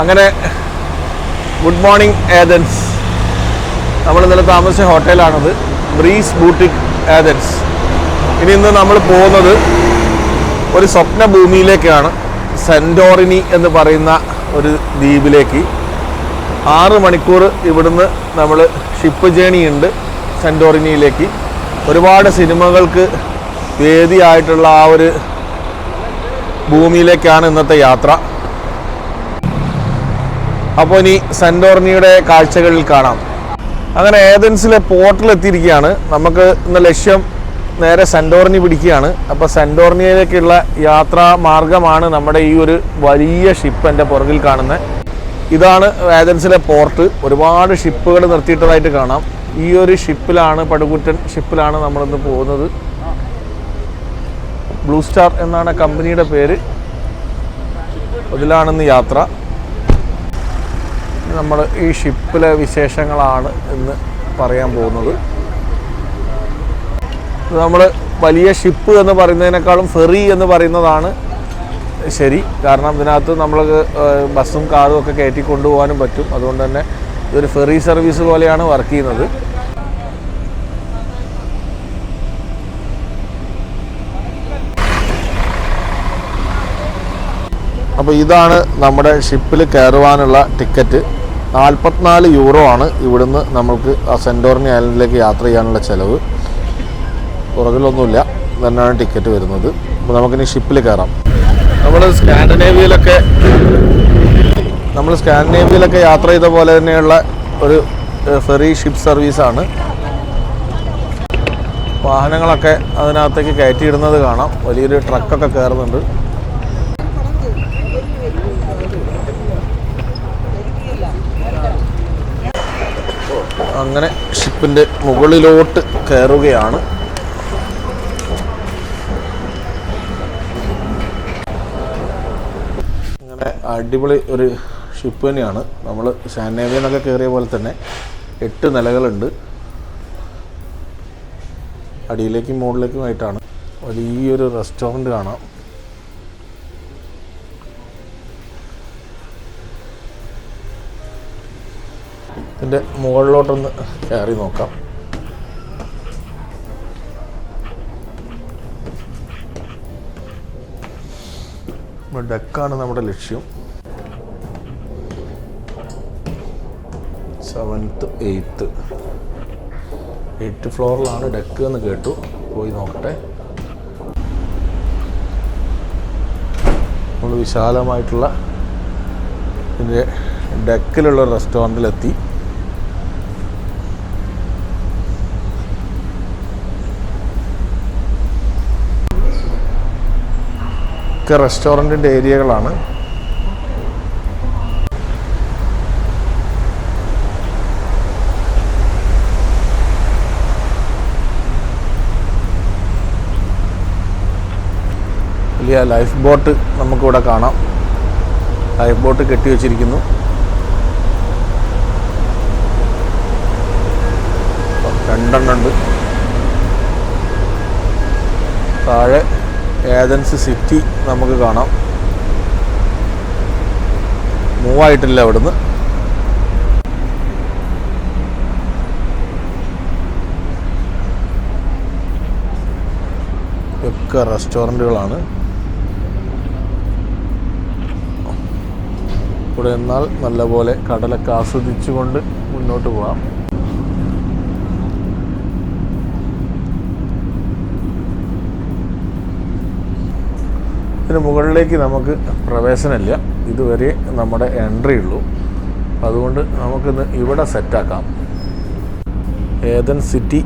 അങ്ങനെ good morning Athens നമ്മൾ ഇന്നലെ താമസിച്ച ഹോട്ടലാണത്. ബ്രീസ് ബൂട്ടിക് ഏതൻസ് ഇനി ഇന്ന് നമ്മൾ പോകുന്നത് ഒരു സ്വപ്ന ഭൂമിയിലേക്കാണ് സെന്റോറിനി എന്ന് പറയുന്ന ഒരു ദ്വീപിലേക്ക്. ആറ് മണിക്കൂർ ഇവിടുന്ന് നമ്മൾ ഷിപ്പ് ജേണി ഉണ്ട് സെന്റോറിനിയിലേക്ക് ഒരുപാട് സിനിമകൾക്ക് വേദിയായിട്ടുള്ള ആ ഒരു ഭൂമിയിലേക്കാണ് ഇന്നത്തെ യാത്ര. അപ്പോൾ ഇനി സെന്റോർണിയുടെ കാഴ്ചകളിൽ കാണാം. അങ്ങനെ ഏതൻസിലെ പോർട്ടിൽ എത്തിയിരിക്കുകയാണ്. നമുക്ക് ഇന്ന് ലക്ഷ്യം നേരെ സെന്റോർണി പിടിക്കുകയാണ്. അപ്പോൾ സെന്റോർണിയിലേക്കുള്ള യാത്രാ മാർഗമാണ് നമ്മുടെ ഈ ഒരു വലിയ ഷിപ്പ് എന്റെ പുറകിൽ കാണുന്നത് ഇതാണ് ഏതൻസിലെ പോർട്ട്. ഒരുപാട് ഷിപ്പുകൾ നിർത്തിയിട്ടതായിട്ട് കാണാം. ഈ ഒരു ഷിപ്പിലാണ് പടുകുറ്റൻ ഷിപ്പിലാണ് നമ്മളിന്ന് പോകുന്നത്. ബ്ലൂ സ്റ്റാർ എന്നാണ് കമ്പനിയുടെ പേര്. അതിലാണിന്ന് യാത്ര. നമ്മൾ ഈ ഷിപ്പിലെ വിശേഷങ്ങളാണ് എന്ന് പറയാൻ പോകുന്നത്. നമ്മൾ വലിയ ഷിപ്പ് എന്ന് പറയുന്നതിനേക്കാളും ഫെറി എന്ന് പറയുന്നതാണ് ശരി. കാരണം ഇതിനകത്ത് നമ്മൾ ബസ്സും കാറും ഒക്കെ കയറ്റി കൊണ്ടുപോകാനും പറ്റും. അതുകൊണ്ട് തന്നെ ഇതൊരു ഫെറി സർവീസ് പോലെയാണ് വർക്ക് ചെയ്യുന്നത്. അപ്പോൾ ഇതാണ് നമ്മുടെ ഷിപ്പിൽ കയറുവാനുള്ള ടിക്കറ്റ്. നാൽപ്പത്തിനാല് യൂറോ ആണ് ഇവിടുന്ന് നമ്മൾക്ക് ആ സെന്റോറിനി ഐലൻഡിലേക്ക് യാത്ര ചെയ്യാനുള്ള ചിലവ്. പുറകിലൊന്നുമില്ല. തന്നെയാണ് ടിക്കറ്റ് വരുന്നത്. അപ്പോൾ നമുക്കിനി ഷിപ്പിൽ കയറാം. നമ്മൾ സ്കാൻഡിനേവിയയിലൊക്കെ നമ്മൾ സ്കാൻഡിനേവിയയിലൊക്കെ യാത്ര ചെയ്ത പോലെ തന്നെയുള്ള ഒരു ഫെറി ഷിപ്പ് സർവീസാണ് വാഹനങ്ങളൊക്കെ അതിനകത്തേക്ക് കയറ്റിയിടുന്നത് കാണാം. വലിയൊരു ട്രക്കൊക്കെ കയറുന്നുണ്ട്. അങ്ങനെ ഷിപ്പിന്റെ മുകളിലോട്ട് കയറുകയാണ്. അങ്ങനെ അടിപൊളി ഒരു ഷിപ്പ് തന്നെയാണ്. നമ്മൾ ഷാനേവിയിൽ നിന്നൊക്കെ കയറിയ പോലെ തന്നെ എട്ട് നിലകളുണ്ട്. അടിയിലേക്കും മുകളിലേക്കുമായിട്ടാണ്. വലിയൊരു റെസ്റ്റോറന്റ് കാണാം. ഇതിന്റെ മുകളിലോട്ടൊന്ന് കയറി നോക്കാം. ഡെക്കാണ് നമ്മുടെ ലക്ഷ്യം. സെവൻത്ത് എയ്ത്ത് എയ്റ്റ് ഫ്ലോറിലാണ് ഡെക്ക് എന്ന് കേട്ടു. പോയി നോക്കട്ടെ. നമ്മൾ വിശാലമായിട്ടുള്ള ഇതിന്റെ ഡെക്കിലുള്ള റെസ്റ്റോറന്റിലെത്തി ഒക്കെ റെസ്റ്റോറന്റിന്റെ ഏരിയകളാണ്. വലിയ ലൈഫ് ബോട്ട് നമുക്കിവിടെ കാണാം. ലൈഫ് ബോട്ട് കെട്ടി വെച്ചിരിക്കുന്നു. രണ്ടെണ്ണം ഉണ്ട്. താഴെ ഏതൻസ് സിറ്റി നമുക്ക് കാണാം. മൂവായിട്ടില്ല അവിടുന്ന്. ഒക്കെ റെസ്റ്റോറന്റുകളാണ്. ഇവിടെ എന്നാൽ നല്ലപോലെ കടലൊക്കെ ആസ്വദിച്ചുകൊണ്ട് മുന്നോട്ട് പോകാം ഇതിന് മുകളിലേക്ക് നമുക്ക് പ്രവേശനമില്ല. ഇതുവരെ നമ്മുടെ എൻട്രി ഉള്ളൂ. അതുകൊണ്ട് നമുക്കിന്ന് ഇവിടെ സെറ്റാക്കാം. ഏതൻ സിറ്റി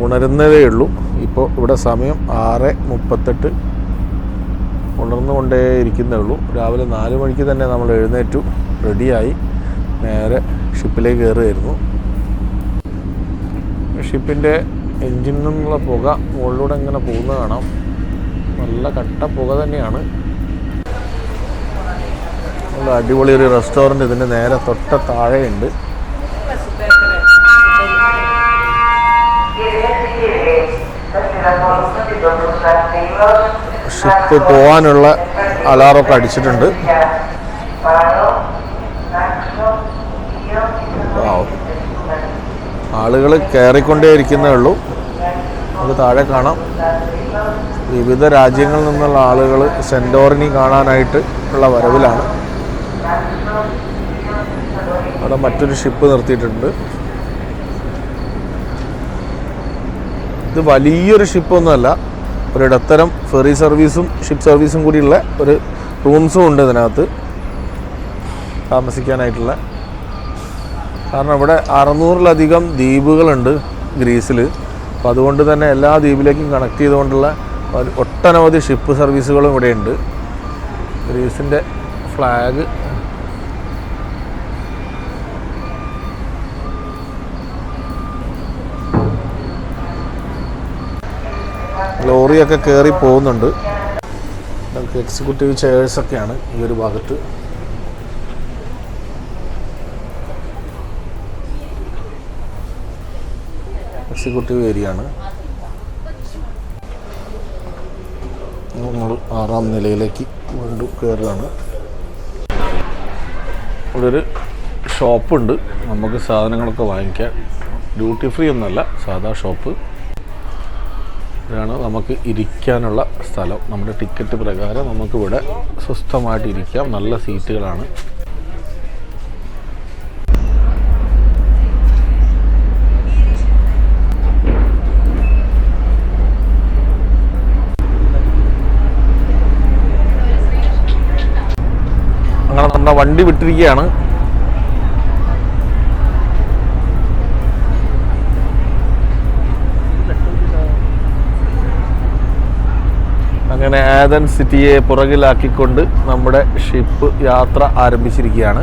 ഉണരുന്നതേ ഉള്ളൂ. ഇപ്പോൾ ഇവിടെ സമയം ആറ് മുപ്പത്തെട്ട്. ഉണർന്നുകൊണ്ടേ ഇരിക്കുന്നേ ഉള്ളൂ. രാവിലെ നാല് മണിക്ക് തന്നെ നമ്മൾ എഴുന്നേറ്റു. റെഡിയായി. നേരെ ഷിപ്പിലേക്ക് കയറുമായിരുന്നു ഷിപ്പിന്റെ എൻജിനിൽ നിന്നുള്ള പുക മുകളിലൂടെ ഇങ്ങനെ പോകുന്നത് കാണാം. നല്ല കട്ട പുക തന്നെയാണ്. നല്ല അടിപൊളി ഒരു റെസ്റ്റോറന്റ് ഇതിന്റെ നേരെ തൊട്ട താഴെയുണ്ട്. ഷിപ്പ് പോകാനുള്ള അലാറൊക്കെ അടിച്ചിട്ടുണ്ട്. ആളുകൾ കയറിക്കൊണ്ടേയിരിക്കുന്നേ ഉള്ളൂ. നമുക്ക് താഴെ കാണാം. വിവിധ രാജ്യങ്ങളിൽ നിന്നുള്ള ആളുകൾ സെന്റോറിനി കാണാനായിട്ട് ഉള്ള വരവിലാണ്. അവിടെ മറ്റൊരു ഷിപ്പ് നിർത്തിയിട്ടുണ്ട്. ഇത് വലിയൊരു ഷിപ്പൊന്നുമല്ല. ഒരു ഇടത്തരം ഫെറി സർവീസും ഷിപ്പ് സർവീസും കൂടിയുള്ള ഒരു റൂംസും ഉണ്ട് ഇതിനകത്ത്. താമസിക്കാനായിട്ടുള്ള. കാരണം ഇവിടെ അറുന്നൂറിലധികം ദ്വീപുകളുണ്ട് ഗ്രീസിൽ അപ്പോൾ അതുകൊണ്ട് തന്നെ എല്ലാ ദ്വീപിലേക്കും കണക്ട് ചെയ്തുകൊണ്ടുള്ള ഒട്ടനവധി ഷിപ്പ് സർവീസുകളും ഇവിടെയുണ്ട്. ഗ്രീസിന്റെ ഫ്ലാഗ് ലോറിയൊക്കെ കയറി പോകുന്നുണ്ട്. നമുക്ക് എക്സിക്യൂട്ടീവ് ചെയേഴ്സൊക്കെയാണ് ഈ ഒരു ഭാഗത്ത്. എക്സിക്യൂട്ടീവ് ഏരിയ ആണ്. നമ്മൾ ആറാം നിലയിലേക്ക് വീണ്ടും കയറുകയാണ്. ഇവിടെ ഒരു ഷോപ്പുണ്ട്. നമുക്ക് സാധനങ്ങളൊക്കെ വാങ്ങിക്കാൻ ഡ്യൂട്ടി ഫ്രീ ഒന്നല്ല സാധാ ഷോപ്പ്. ഇതാണ് നമുക്ക് ഇരിക്കാനുള്ള സ്ഥലം. നമ്മുടെ ടിക്കറ്റ് പ്രകാരം നമുക്കിവിടെ സ്വസ്ഥമായിട്ട് ഇരിക്കാം നല്ല സീറ്റുകളാണ് അങ്ങനെ നമ്മുടെ വണ്ടി വിട്ടിരിക്കുകയാണ്. അങ്ങനെ ആദൻ സിറ്റിയെ പുറകിലാക്കിക്കൊണ്ട് നമ്മുടെ ഷിപ്പ് യാത്ര ആരംഭിച്ചിരിക്കുകയാണ്.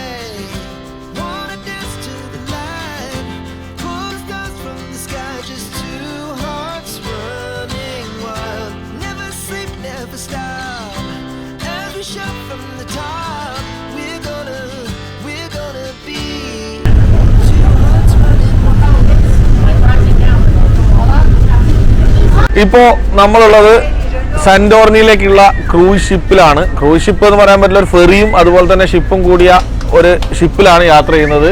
ഇപ്പോൾ നമ്മളുള്ളത് സെന്റോർണിയിലേക്കുള്ള ക്രൂസ് ഷിപ്പിലാണ് ക്രൂസ് ഷിപ്പ് എന്ന് പറയാൻ പറ്റില്ല ഒരു ഫെറിയും അതുപോലെ തന്നെ ഷിപ്പും കൂടിയ ഒരു ഷിപ്പിലാണ് യാത്ര ചെയ്യുന്നത്.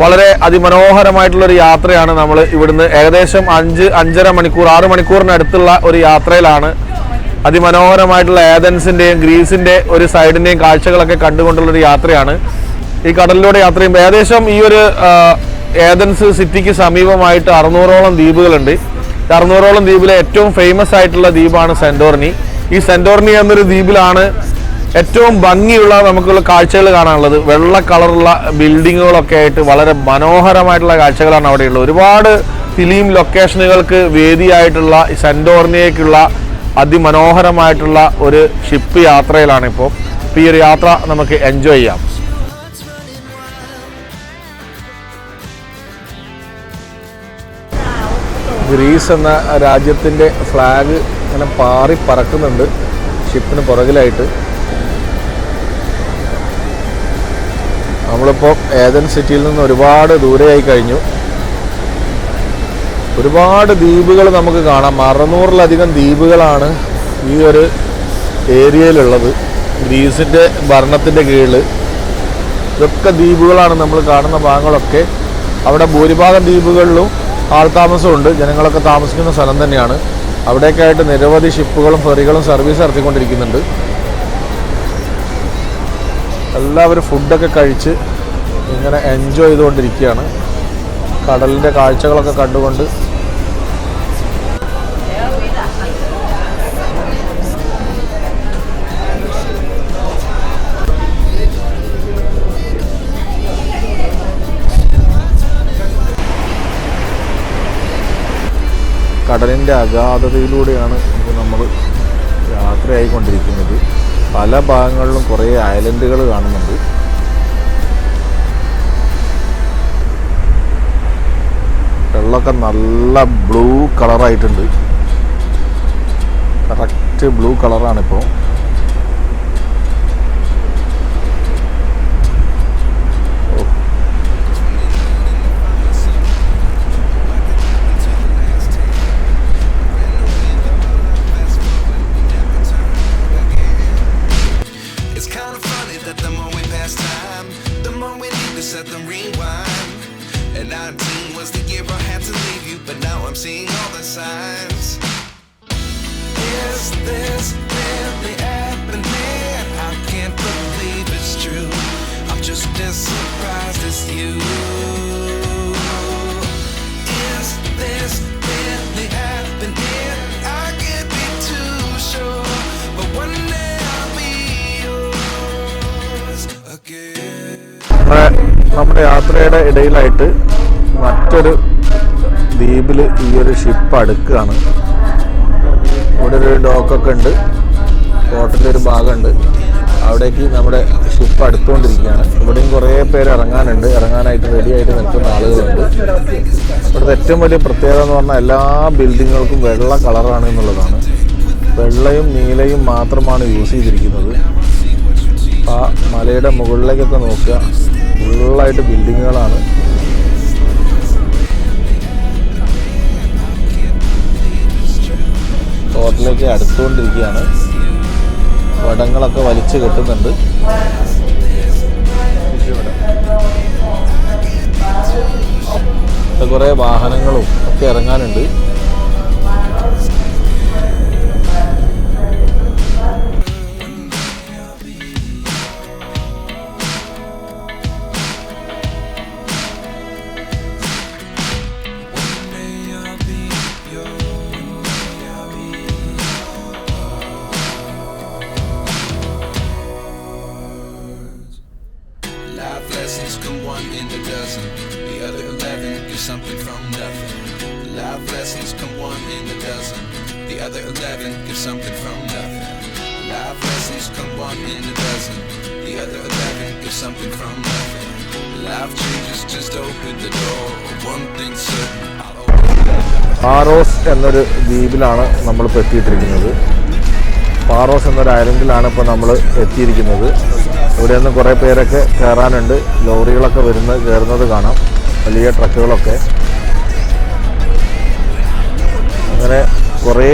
വളരെ അതിമനോഹരമായിട്ടുള്ള ഒരു യാത്രയാണ് നമ്മൾ ഇവിടുന്ന് ഏകദേശം അഞ്ച് അഞ്ചര മണിക്കൂർ ആറ് മണിക്കൂറിനടുത്തുള്ള ഒരു യാത്രയിലാണ്. അതിമനോഹരമായിട്ടുള്ള ഏതൻസിന്റെയും ഗ്രീസിന്റെ ഒരു സൈഡിന്റെയും കാഴ്ചകളൊക്കെ കണ്ടുകൊണ്ടുള്ളൊരു യാത്രയാണ്. ഈ കടലിലൂടെ യാത്ര ചെയ്യുമ്പോൾ ഏകദേശം ഈ ഒരു ഏതൻസ് സിറ്റിക്ക് സമീപമായിട്ട് അറുന്നൂറോളം ദ്വീപുകളുണ്ട്. അറുന്നൂറോളം ദ്വീപിലെ ഏറ്റവും ഫേമസ് ആയിട്ടുള്ള ദ്വീപാണ് സെന്റോർണി ഈ സെന്റോർണി എന്നൊരു ദ്വീപിലാണ് ഏറ്റവും ഭംഗിയുള്ള നമുക്കുള്ള കാഴ്ചകൾ കാണാനുള്ളത്. വെള്ള കളറുള്ള ബിൽഡിങ്ങുകളൊക്കെ ആയിട്ട് വളരെ മനോഹരമായിട്ടുള്ള കാഴ്ചകളാണ് അവിടെയുള്ളത്. ഒരുപാട് ഫിലിം ലൊക്കേഷനുകൾക്ക് വേദിയായിട്ടുള്ള ഈ സെന്റോർണിയേക്കുള്ള അതിമനോഹരമായിട്ടുള്ള ഒരു ഷിപ്പ് യാത്രയിലാണിപ്പോൾ. ഇപ്പോൾ ഈ ഒരു യാത്ര നമുക്ക് എൻജോയ് ചെയ്യാം. ഗ്രീസ് എന്ന രാജ്യത്തിന്റെ ഫ്ലാഗ് ഇങ്ങനെ പാറി പറക്കുന്നുണ്ട്. ഷിപ്പിന് പുറകിലായിട്ട്. നമ്മളിപ്പോൾ ഏതൻ സിറ്റിയിൽ നിന്ന് ഒരുപാട് ദൂരെയായി കഴിഞ്ഞു. ഒരുപാട് ദ്വീപുകൾ നമുക്ക് കാണാം. അറുന്നൂറിലധികം ദ്വീപുകളാണ് ഈ ഒരു ഏരിയയിലുള്ളത്. ഗ്രീസിന്റെ ഭരണത്തിന്റെ കീഴിൽ. ഇതൊക്കെ ദ്വീപുകളാണ് നമ്മൾ കാണുന്ന ഭാഗങ്ങളൊക്കെ. അവിടെ ഭൂരിഭാഗം ദ്വീപുകളിലും ആൾതാമസമുണ്ട് ജനങ്ങളൊക്കെ താമസിക്കുന്ന സ്ഥലം തന്നെയാണ്. അവിടേക്കായിട്ട് നിരവധി ഷിപ്പുകളും ഫെറികളും സർവീസ് നടത്തിക്കൊണ്ടിരിക്കുന്നുണ്ട്. എല്ലാവരും ഫുഡൊക്കെ കഴിച്ച് ഇങ്ങനെ എൻജോയ് ചെയ്തുകൊണ്ടിരിക്കുകയാണ്. കടലിന്റെ കാഴ്ചകളൊക്കെ കണ്ടുകൊണ്ട് കടലിന്റെ അഗാധതയിലൂടെയാണ് നമ്മൾ യാത്രയായിക്കൊണ്ടിരിക്കുന്നത്. പല ഭാഗങ്ങളിലും കുറേ ഐലൻഡുകൾ കാണുന്നുണ്ട്. വെള്ളമൊക്കെ നല്ല ബ്ലൂ കളറായിട്ടുണ്ട്. കറക്റ്റ് ബ്ലൂ കളറാണിപ്പോൾ. was the year I had to leave you, but now I'm seeing all the signs. Is this really happening? I can't believe it's true. I'm just as surprised as you. Is this really happening? I can't be too sure, but one day I'll be yours again. നമ്മുടെ യാത്രയുടെ ഇടയിലായിട്ട് മറ്റൊരു ദ്വീപിൽ ഈ ഒരു ship അടുക്കുകയാണ് ഇവിടെ ഒരു ഡോക്കൊക്കെ ഉണ്ട്. ഹോട്ടലിന്റെ ഒരു ഭാഗമുണ്ട്. അവിടേക്ക് നമ്മുടെ ഷിപ്പ് അടുത്തുകൊണ്ടിരിക്കുകയാണ്. ഇവിടെയും കുറേ പേര് ഇറങ്ങാനുണ്ട്. ഇറങ്ങാനായിട്ട് റെഡി ആയിട്ട് നിൽക്കുന്ന ആളുകളുണ്ട്. ഇവിടുത്തെ ഏറ്റവും വലിയ പ്രത്യേകത എന്ന് പറഞ്ഞാൽ എല്ലാ ബിൽഡിങ്ങുകൾക്കും വെള്ള കളറാണ് എന്നുള്ളതാണ്. വെള്ളയും നീലയും മാത്രമാണ് യൂസ് ചെയ്തിരിക്കുന്നത്. ആ മലയുടെ മുകളിലേക്കൊക്കെ നോക്കുക. ഫുള്ളായിട്ട് ബിൽഡിങ്ങുകളാണ് ഹോട്ടലിലേക്ക് അടുത്തുകൊണ്ടിരിക്കുകയാണ്. വടങ്ങളൊക്കെ വലിച്ചു കെട്ടുന്നുണ്ട്. കുറേ വാഹനങ്ങളും ഒക്കെ ഇറങ്ങാനുണ്ട്. പാറോസ് എന്നൊരു ദ്വീപിലാണ് നമ്മളിപ്പോൾ എത്തിയിട്ടിരിക്കുന്നത്. പാറോസ് എന്നൊരു ഐലൻഡിലാണ് ഇപ്പോൾ നമ്മൾ എത്തിയിരിക്കുന്നത്. ഇവിടെ നിന്ന് കുറേ പേരൊക്കെ കയറാനുണ്ട്. ലോറികളൊക്കെ വരുന്ന കയറുന്നത് കാണാം. വലിയ ട്രക്കുകളൊക്കെ. അങ്ങനെ കുറേ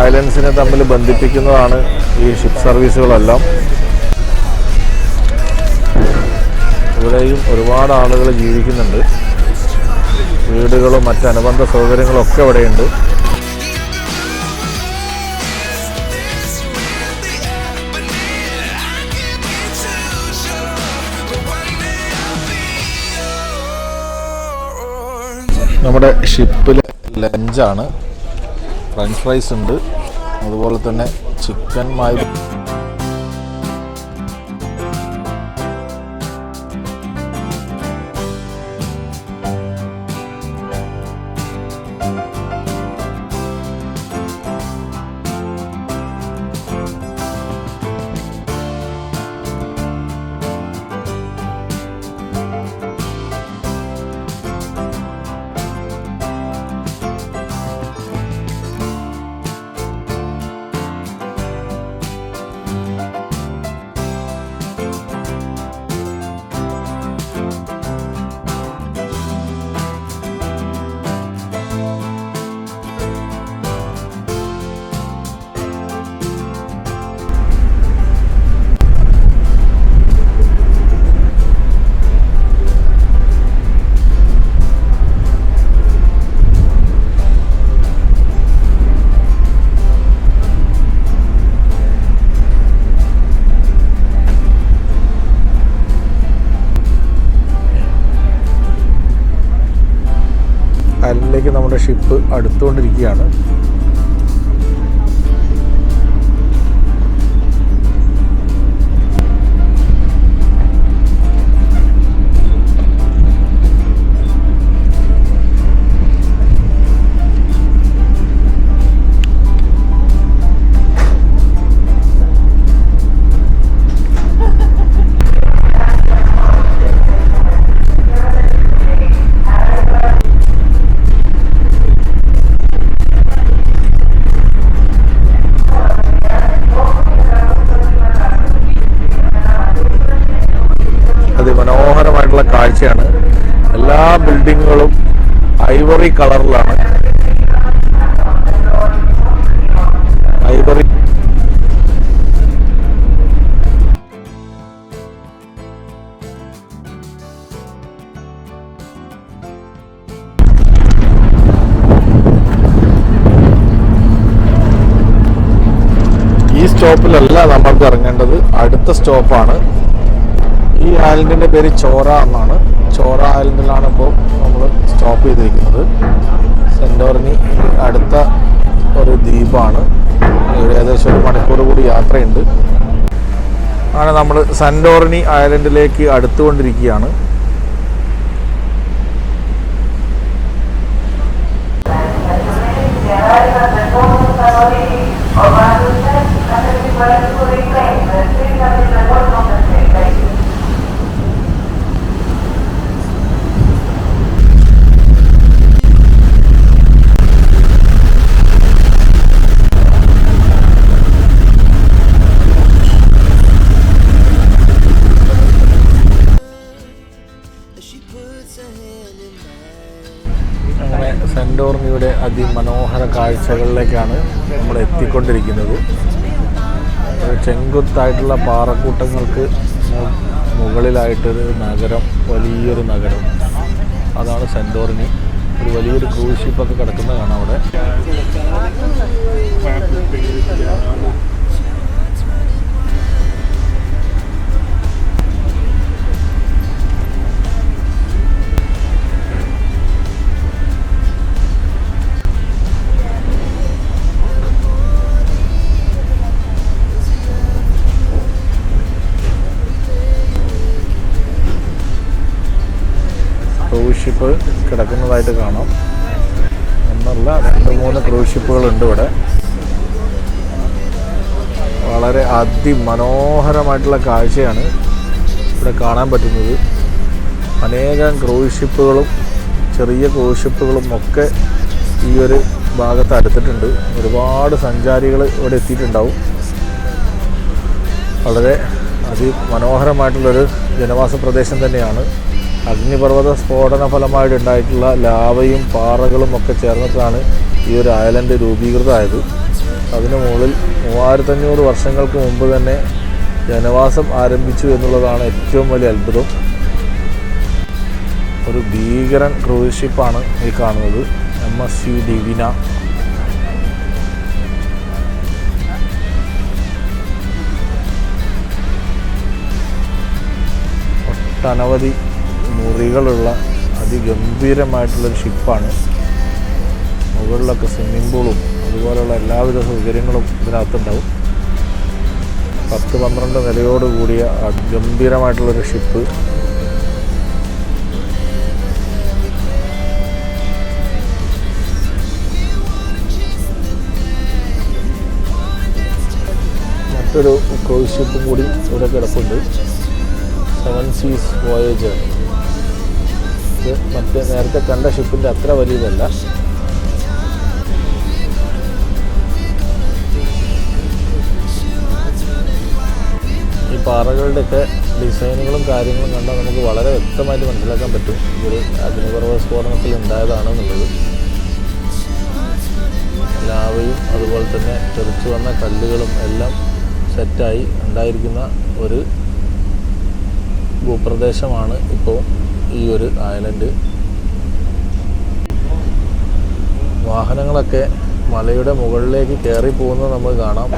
ഐലൻഡ്സിനെ തമ്മിൽ ബന്ധിപ്പിക്കുന്നതാണ് ഈ ഷിപ്പ് സർവീസുകളെല്ലാം. ഇവിടെയും ഒരുപാട് ആളുകൾ ജീവിക്കുന്നുണ്ട്. വീടുകളും മറ്റ് അനുബന്ധ സൗകര്യങ്ങളും ഒക്കെ ഇവിടെയുണ്ട്. നമ്മുടെ ഷിപ്പിലെ ലഞ്ചാണ്. ഫ്രഞ്ച് ഫ്രൈസ് ഉണ്ട്. അതുപോലെ തന്നെ ചിക്കൻ മായി ഷിപ്പ് അടുത്തുകൊണ്ടിരിക്കുകയാണ്. കാഴ്ചയാണ്. എല്ലാ ബിൽഡിങ്ങുകളും ഐവറി കളറിലാണ്. ഐവറി ഈ സ്റ്റോപ്പിലല്ല നമ്മൾക്ക് ഇറങ്ങേണ്ടത്. അടുത്ത സ്റ്റോപ്പാണ് ഈ ഐലൻഡിന്റെ പേര് ചോറ എന്നാണ്. ചോറ ഐലൻഡിലാണ് ഇപ്പോൾ നമ്മൾ സ്റ്റോപ്പ് ചെയ്തിരിക്കുന്നത്. സെന്റോറിനി അടുത്ത ഒരു ദ്വീപാണ്. ഏകദേശം ഒരു മണിക്കൂർ കൂടി യാത്രയുണ്ട്. അങ്ങനെ നമ്മൾ സെന്റോറിനി ഐലൻഡിലേക്ക് അടുത്തുകൊണ്ടിരിക്കുകയാണ്. കാഴ്ചകളിലേക്കാണ് നമ്മൾ എത്തിക്കൊണ്ടിരിക്കുന്നത്. ചെങ്കുത്തായിട്ടുള്ള പാറക്കൂട്ടങ്ങൾക്ക് മുകളിലായിട്ടൊരു നഗരം വലിയൊരു നഗരം. അതാണ് സെന്റോറിന് ഒരു വലിയൊരു ക്രൂസ് ഷിപ്പൊക്കെ കിടക്കുന്നതാണ് അവിടെ. ഷിപ്പ് കിടക്കുന്നതായിട്ട് കാണാം. എന്നുള്ള രണ്ട് മൂന്ന് ക്രൂസ് ഷിപ്പുകളുണ്ട് ഇവിടെ. വളരെ അതിമനോഹരമായിട്ടുള്ള കാഴ്ചയാണ് ഇവിടെ കാണാൻ പറ്റുന്നത്. അനേകം ക്രൂസ് ഷിപ്പുകളും ചെറിയ ക്രൂസ് ഷിപ്പുകളും ഒക്കെ ഈ ഒരു ഭാഗത്ത് അടുത്തിട്ടുണ്ട്. ഒരുപാട് സഞ്ചാരികൾ ഇവിടെ എത്തിയിട്ടുണ്ടാവും. വളരെ അതിമനോഹരമായിട്ടുള്ളൊരു ജനവാസ പ്രദേശം തന്നെയാണ്. അഗ്നിപർവത സ്ഫോടന ഫലമായിട്ട് ഉണ്ടായിട്ടുള്ള ലാവയും പാറകളും ഒക്കെ ചേർന്നിട്ടാണ് ഈ ഒരു ഐലൻഡ് രൂപീകൃതമായത് അതിനു മുകളിൽ മൂവായിരത്തഞ്ഞൂറ് വർഷങ്ങൾക്ക് മുമ്പ് തന്നെ ജനവാസം ആരംഭിച്ചു എന്നുള്ളതാണ് ഏറ്റവും വലിയ അത്ഭുതം. ഒരു ഭീകരൻ ക്രൂസ് ഷിപ്പാണ് ഈ കാണുന്നത്. M S C Divina. ഒട്ടനവധി മുറികളുള്ള അതിഗംഭീരമായിട്ടുള്ളൊരു ഷിപ്പാണ്. മുകളിലൊക്കെ സ്വിമ്മിംഗ് പൂളും അതുപോലെയുള്ള എല്ലാവിധ സൗകര്യങ്ങളും ഇതിനകത്തുണ്ടാവും. പത്ത് പന്ത്രണ്ട് നിലയോട് കൂടിയ ഗംഭീരമായിട്ടുള്ളൊരു ഷിപ്പ്. മറ്റൊരു ക്രൂസ് ഷിപ്പും കൂടി ഇവിടെ കിടപ്പുണ്ട്. സെവൻ സീസ് വോയേജർ മറ്റേ നേരത്തെ കണ്ട ഷിപ്പിന്റെ അത്ര വലിയതല്ല. ഈ പാറകളുടെയൊക്കെ ഡിസൈനുകളും കാര്യങ്ങളും കണ്ടാൽ നമുക്ക് വളരെ വ്യക്തമായിട്ട് മനസ്സിലാക്കാൻ പറ്റും ഇതൊരു അഗ്നിപർവ സ്ഫോടനത്തിൽ ഉണ്ടായതാണെന്നുള്ളത്. ലാവയും അതുപോലെ തന്നെ തെറിച്ചു വന്ന കല്ലുകളും എല്ലാം സെറ്റായി ഉണ്ടായിരിക്കുന്ന ഒരു ഭൂപ്രദേശമാണ് ഇപ്പോൾ ഈ ഒരു ഐലൻഡ് വാഹനങ്ങളൊക്കെ മലയുടെ മുകളിലേക്ക് കയറി പോകുന്നത് നമ്മൾ കാണാം.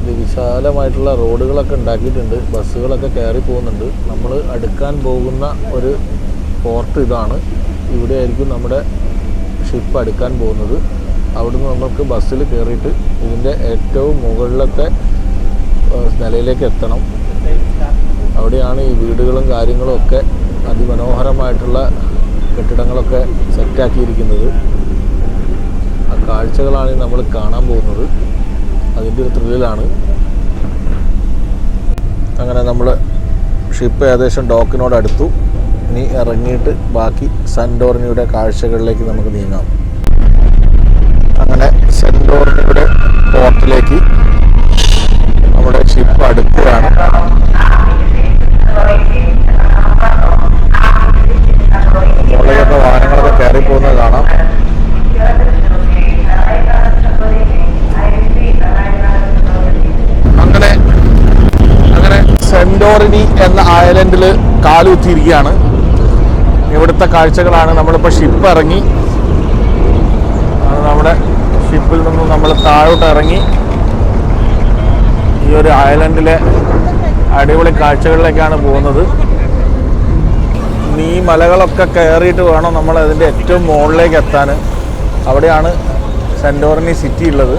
ഇത് വിശാലമായിട്ടുള്ള റോഡുകളൊക്കെ ഉണ്ടാക്കിയിട്ടുണ്ട്. ബസ്സുകളൊക്കെ കയറി പോകുന്നുണ്ട്. നമ്മൾ അടുക്കാൻ പോകുന്ന ഒരു പോർട്ട് ഇതാണ്. ഇവിടെ ആയിരിക്കും നമ്മുടെ ഷിപ്പ് അടുക്കാൻ പോകുന്നത്. അവിടുന്ന് നമുക്ക് ബസ്സിൽ കയറിയിട്ട് ഇതിന്റെ ഏറ്റവും മുകളിലത്തെ നിലയിലേക്ക് എത്തണം. അവിടെയാണ് ഈ വീടുകളും കാര്യങ്ങളും ഒക്കെ അതിമനോഹരമായിട്ടുള്ള കെട്ടിടങ്ങളൊക്കെ സെറ്റാക്കിയിരിക്കുന്നത് ആ കാഴ്ചകളാണ് നമ്മൾ കാണാൻ പോകുന്നത്. അതിന്റെ ഒരു ത്രില്ലിലാണ് അങ്ങനെ നമ്മൾ ഷിപ്പ് ഏകദേശം ഡോക്കിനോട് അടുത്തു. ഇനി ഇറങ്ങിയിട്ട് ബാക്കി സെന്റോർണിയുടെ കാഴ്ചകളിലേക്ക് നമുക്ക് നീങ്ങാം. അങ്ങനെ സെന്റോർണിയുടെ പോർട്ടിലേക്ക് നമ്മുടെ ഷിപ്പ് അടുക്കുകയാണ് എന്ന ഐലൻഡിൽ കാലുത്തിയിരിക്കുകയാണ്. ഇവിടുത്തെ കാഴ്ചകളാണ് നമ്മളിപ്പോൾ ഷിപ്പ് ഇറങ്ങി. നമ്മുടെ ഷിപ്പിൽ നിന്നും നമ്മൾ താഴോട്ട് ഇറങ്ങി. ഈ ഒരു ഐലൻഡിലെ അടിപൊളി കാഴ്ചകളിലേക്കാണ് പോകുന്നത്. ഈ മലകളൊക്കെ കയറിയിട്ട് വേണം നമ്മൾ അതിന്റെ ഏറ്റവും മുകളിലേക്ക് എത്താൻ. അവിടെയാണ് സെന്റോറിനി സിറ്റി ഉള്ളത്.